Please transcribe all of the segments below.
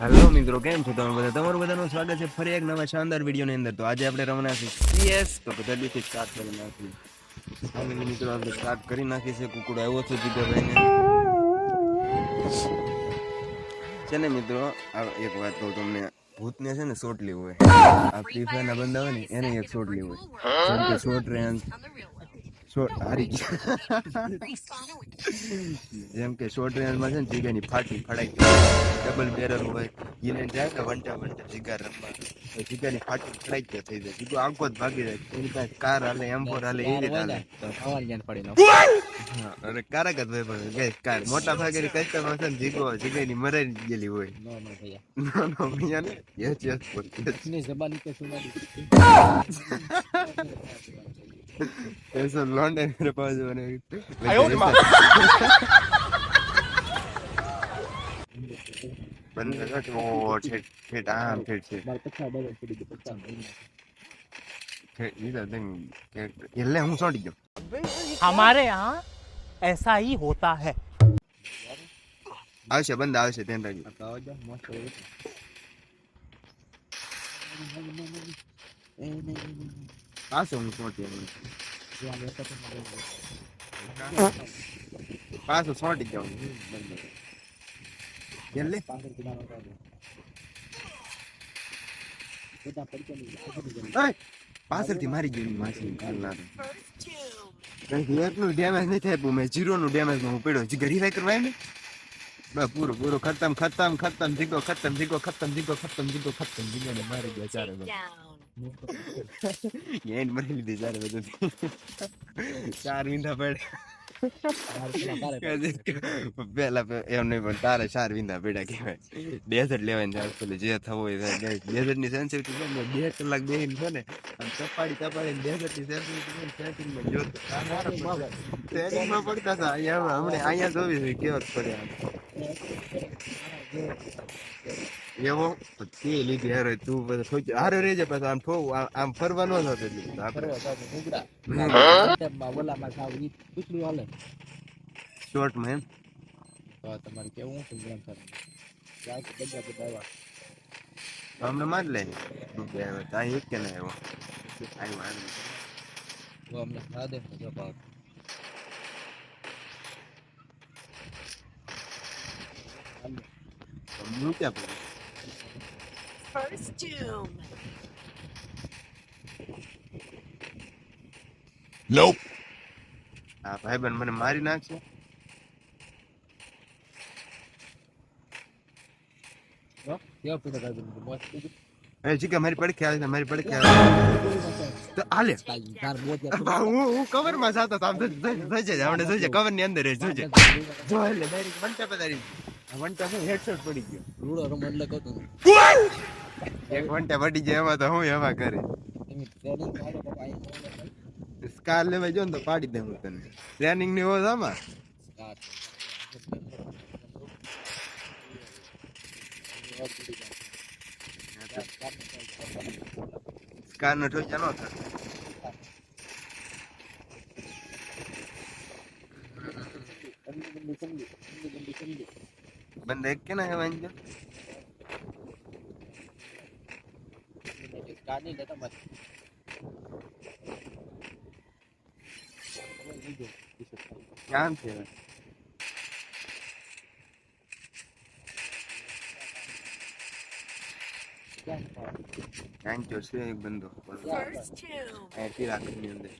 Hello મિત્રો, કેમ છો તમે બધા? તમારું બધાનું સ્વાગત છે ફરી એક નવા શાનદાર વિડીયોની અંદર. તો આજે આપણે રમવાના સીએસ તો જલ્દીથી સ્ટાર્ટ કરી નાખીએ. મિત્રો, આપણે સ્ટાર્ટ કરી નાખી છે કુકડો આવ્યો છે જીગરભાઈને. છે ને, મિત્રો, આ એક વાત કહું તમને. ભૂતને છે ને શોટ લેવું હોય. આ ફ્રી ફાયરના બંદા હોય ને, એને એક શોટ લેવું હોય. જેમ કે જેમ કે શોર્ટ રેન્જમાં છે ને જીગાની ફાટી ફડાઈ ડબલ બેરલ હોય. એને જાય ને વંટા વંટા જીગા રમવા. તો જીગાની ફાટી ફડાઈ ગયા થઈ જાય. જીગો આંખો જ ભાગી જાય. એની પાસે કાર હાલે એમ ફોર હાલે એ રીતે હાલે. અરે કારક જ હોય પણ કાર મોટા ભાગે કસ્ટમર છે ને જીગો જીગાની મરાઈ ગયેલી હોય. નો નો ભૈયા. ને યસ યસ બોલ There's a long time मेरे पास बने बंद कर ओ छेट छेट आम छेट छेट। ये तो दिन ये ले हमारे यहाँ ऐसा ही होता है। आवश्य बंद आवश्य પાછો હું સોટી પાછો સોટી જાઉં એટલે પાછળથી મારી ગયું માછી એકનું ડેમેજ નહીં થાય મેં જીરો નું ડેમેજ હું પડ્યો ઘરી વાય કરવા ને બસ પૂરો પૂરો ખતમ ખતમ ખતમ જીગો ખતમ જીગો ખતમ જીગો ખતમ જીગો ખતમ જીગો ને મારી ગયા ચારે એન્ડ મરી લીધી ચારે બધું ચાર વિંધા પડે પેલા એમ નહીં પણ તારે ચાર વિંધા પડ્યા કહેવાય ડેઝર્ટ લેવાય પેલે જે થવું હોય ડેઝર્ટની સેન્સિટિવ છે ને બે કલાક છે ને ચપાડી ચપાડી ડેઝર્ટની સેન્સિટિવ જોતો પડતા હતા અહીંયા હમણે અહીંયા જોવી કેવત એવો પછી લીધી હારે તું પછી સોચ હારે રેજે પછી આમ થોડું આમ ફરવા ન એટલે આપણે શોર્ટમાં એમ તમારે કેવું છે ગ્રામ સર અમને માર લે ત્યાં એક કે ના આવ્યો આવ્યો આવ્યો અમને ખાવા દે જો ભાવ હું ક્યાં First Doom. આ ભાઈબંધ મને મારી નાખશે? કેવા પીડા જીગા મારી પડખે આવે મારી પડખે આવે તો આલે તાર બોજ હું હું કવરમાં જાતો જોજે આપણે જોજે કવરની અંદર જોજે. જો એટલે ડાયરેક્ટ પધારી. વંટા શું હેડશોટ પડી ગયો. રૂડો રમ એટલે કહું એક વંટે પડી જાય એમાં તો હું એવા કરે? સ્કાર લેવા જો ને તો પાડી દે હું તને. ની હોય આમાં? સ્કાર નો ઠોચા નો થાય. બંધ એક કે ના હેવાન જો કામ છે હવે. કાંઈક તો છે એક બંદો. અહીંથી રાખની અંદર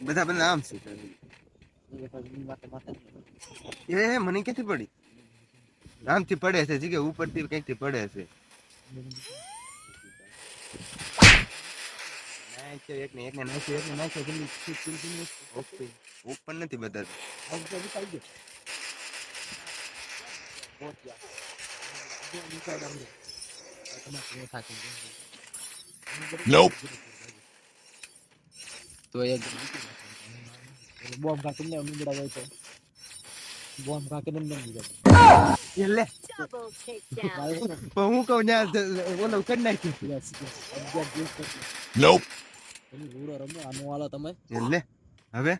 બધા બંદા આમ છે એ મને ક્યાંથી પડી? આમથી પડે છે જગ્યા ઉપરથી થી પડે છે? નાખ્યો એકને એકને નાખ્યો એકને નાખ્યો જલ્દી. ઓકે નથી બધા તો એક બોમ્બ કાકીને ઉંદડા હોય તો બોમ્બ કાકીને ઉંદડા એટલે Double takedown. પણ હું કહું ત્યાં ઓલો કરી નાખ્યું યસ યસ એની રૂડો રમો આનો વાળો તમે એટલે હવે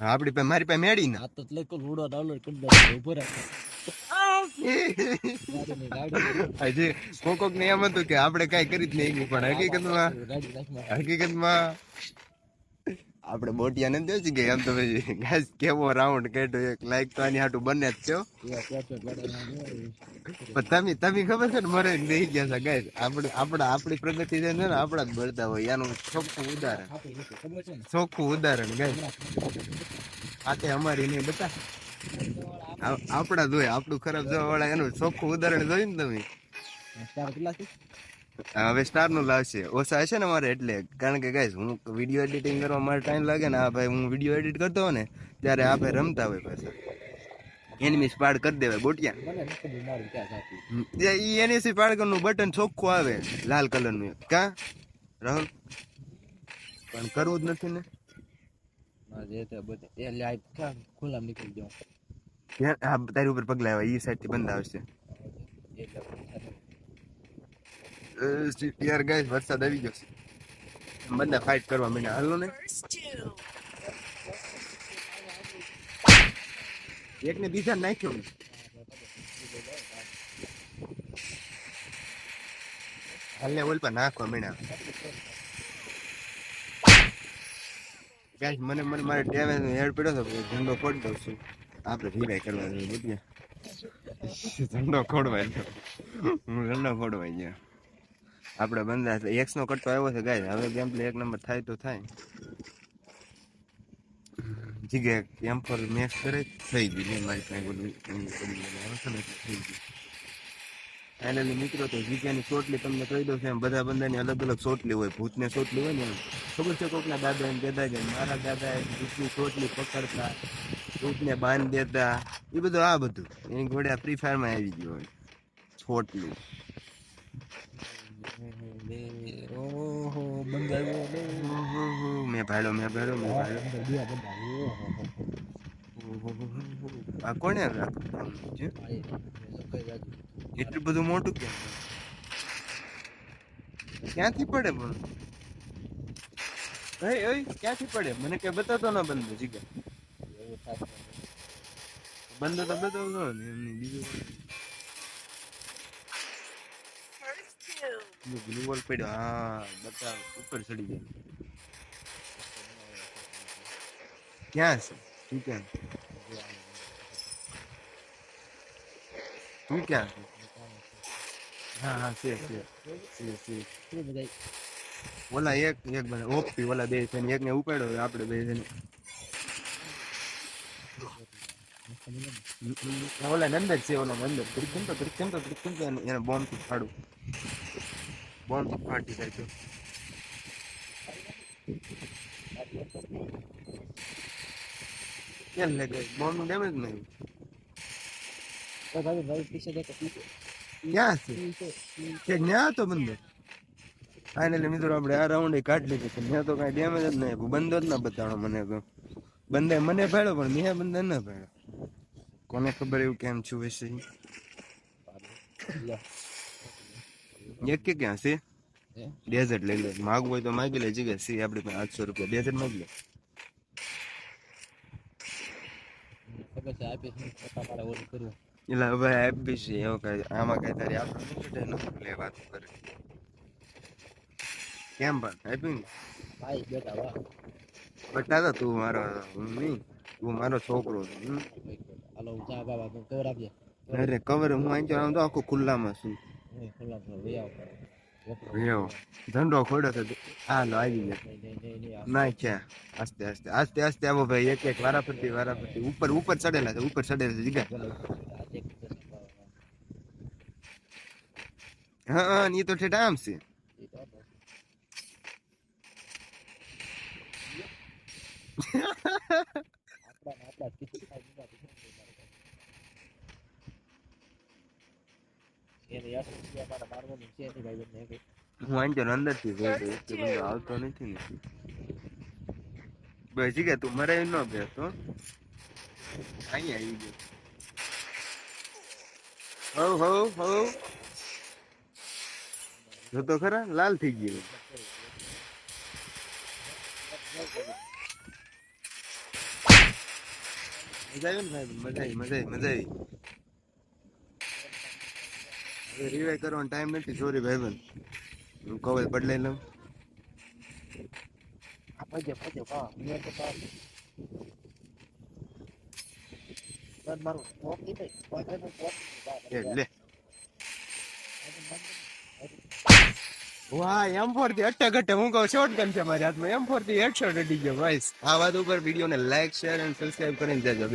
આપડી પાસે મારી પાસે મેળી ના આ તો લખો લૂડો ડાઉનલોડ કરી દો ઊભો રાખ હજી કોક કોક ને એમ હતું કે આપણે કઈ કરી જ નહીં પણ હકીકતમાં હકીકતમાં આપણે બોટિયા નથી જોઈ કે એમ તો પછી ગાઈસ કેવો રાઉન્ડ કાઢ્યો, એક લાઈક તો આની હાટું બને જ છો તમે તમે ખબર છે ને, મરે નહીં ગયા છે, ગાઈસ. આપણે આપણા આપણી પ્રગતિ છે ને આપણા જ બળતા હોય એનું ચોખ્ખું ઉદાહરણ. ચોખ્ખું ઉદાહરણ, ગાઈસ. આ તે અમારી નહીં, બતા. આ- આપણા જ આપણું ખરાબ જોવા વાળા એનું ચોખ્ખું ઉદાહરણ જોયું ને તમે? હવે સ્ટારનું લાવશે. ઓછા હશે ને મારે એટલે. કારણ કે ગાઈસ હું વીડિયો એડિટિંગ કરવા મારે ટાઈમ લાગે ને આ ભાઈ હું વીડિયો એડિટ કરતો હોય ને ત્યારે આ ભાઈ રમતા હોય પાછા. એનિમી સ્પાડ કરી દેવાય બોટિયા. સાચું. ઈ એનએસી પાડકરનું બટન ચોખ્ખું આવે લાલ કલરનું. કા? રાહુલ? પણ કરવું જ નથી ને. જે તે બધે એ ક્યાં ખુલ્લામાં નીકળી જાઉં આ તારી ઉપર પગલા આવે એ સાઈડથી બંધ આવશે યાર ગાઈસ વરસાદ આવી ગયો છે બંને ફાઇટ કરવા માંડ્યા હાલો ને. એકને બીજા નાખ્યો હાલને ઓલ પર નાખવા મીણા ગાઈસ મને મને મારે ડેમેજ હેડ પડ્યો તો ઝંડો ફોડી દઉં છું આપણે રિવાય કરવા જોઈએ ઠંડો ખોડવાય હું ઠંડો ખોડવાય ગયા આપણે બંધા એક્સ નો કટતો આવ્યો છે ગાય હવે ગેમ પ્લે એક નંબર થાય તો થાય જીગે એમ ફોર મેચ કરે થઈ ગયું મારી પાસે બધું થઈ મિત્રો તો જીગ્યાની ચોટલી તમને કહી દઉં છે એમ બધા બંદાની અલગ અલગ ચોટલી હોય ભૂતને ચોટલી હોય ને ખબર છે કોકના દાદા એમ કહેતા કે મારા દાદા ભૂતની ચોટલી પકડતા ભૂતને બાંધ દેતા એ બધું આ બધું. એની ઘોડે ફ્રી ફાયરમાં આવી ગયું હોય. ચોટલી ઓહો બંધ આવ્યો લે. ઓહો, મેં ભાડો. મેં ભાડો કોને કઈ એટલું બધું મોટું ક્યાં ક્યાંથી પડે પણ? ક્યાંથી પડે? મને કે બતાતો ના બંધ જીગા એવું થાય બંધ તો બતાવતો ને એમની બીજું two. પડ્યો. હા બતાવ ઉપર ચડી જાય ક્યાં છે? તું ક્યાં? તું ક્યાં? છે હા હા છે છે છે છે. ઓલા એક એક બને ઓપી ઓલા બે છે ને એકને ઉપાડ્યો આપણે બે છે ને. ઓલા નંદર છે ઓલા નંદર ક્રિકેટ તો ક્રિકેટ તો ક્રિકેટ તો એને બોમ્બ ફાડું બોમ્બ ફાટી જાય કેમ લાગે બોમ્બનું ડેમેજ નહીં ભાઈ ન્યા તો બંધ ફાઇનલી મિત્રો આપણે આ રાઉન્ડ કાઢી લીધું છે ત્યાં તો કાંઈ ડેમેજ જ નહીં બંધ જ ના બતાડો મને તો બંધે મને ભાડ્યો પણ મેં બંધે ના ભાડ્યો કોને ખબર એવું કેમ છું વિશે લે એક કે ક્યાં છે હે ડેઝર્ટ લઈ લે માગવું હોય તો માગી લે જગ્યા સી આપણી પાસે આઠસો રૂપિયા ડેઝર્ટ માગી લે ખબર છે આપીશ નહીં પોતા મારે ઓલું કરવું એટલે હવે આપી છે એવું કઈ આમાં કઈ તારી આપણે નથી લે વાત કરે કેમ પણ આપ્યું ને ભાઈ બેટા વાહ બટા તો તું મારો હું નહીં તું મારો છોકરો છે હમ. હાલો ચા બાબા તું કવર આપજે અરે કવર હું અહીં આમ તો આખો ખુલ્લામાં છું હું ખુલ્લા પર વહી આવ વપરો. એવો ધંધો ખોડ્યો તો હાલો આવી ગયા ના ક્યાં આસ્તે આસ્તે આસ્તે આસ્તે આવો ભાઈ એક એક વારા ફરતી વારા ફરતી ઉપર ઉપર ચડેલા છે ઉપર ચડેલા છે જીગા. હા હા ઈ તો ઠેઠ આમ છે એ આપણે. આપણા ને આપણા જ કીધું થાય બીજા તો શું કોઈ મારે કાંઈ. એને યાદ નથી, અમારે મારવાનું છે નહીં ભાઈ બંને કંઈ. હું અહીં અંદરથી જોઈ રહ્યો કે બંદો આવતો નથી ને. બસ જીગા તું મરે ન બેસતો અહીંયા આવી ગયો. હો હો હો. જો ખરા? લાલ થઈ ગયો. મજા આવી મજા આવી મજા આવી મજા આવી. રિવાઈ કરવાનો ટાઈમ નથી. સોરી ભાઈ બન હું કવર બદલાઈ લઉં. ભજે ભજે હા મેં તો પાર મારું પોક ઈ ભાઈ પોક રે પોક લે. વાહ એમ ફોરથી અટક હું કહું શોર્ટ ગન છે મારી હાથમાં. એમ ફોરથી હેડશોટ અડી ગયો ભાઈ આ વાત ઉપર વિડીયોને લાઈક શેર અને સબસ્ક્રાઇબ કરીને દેજો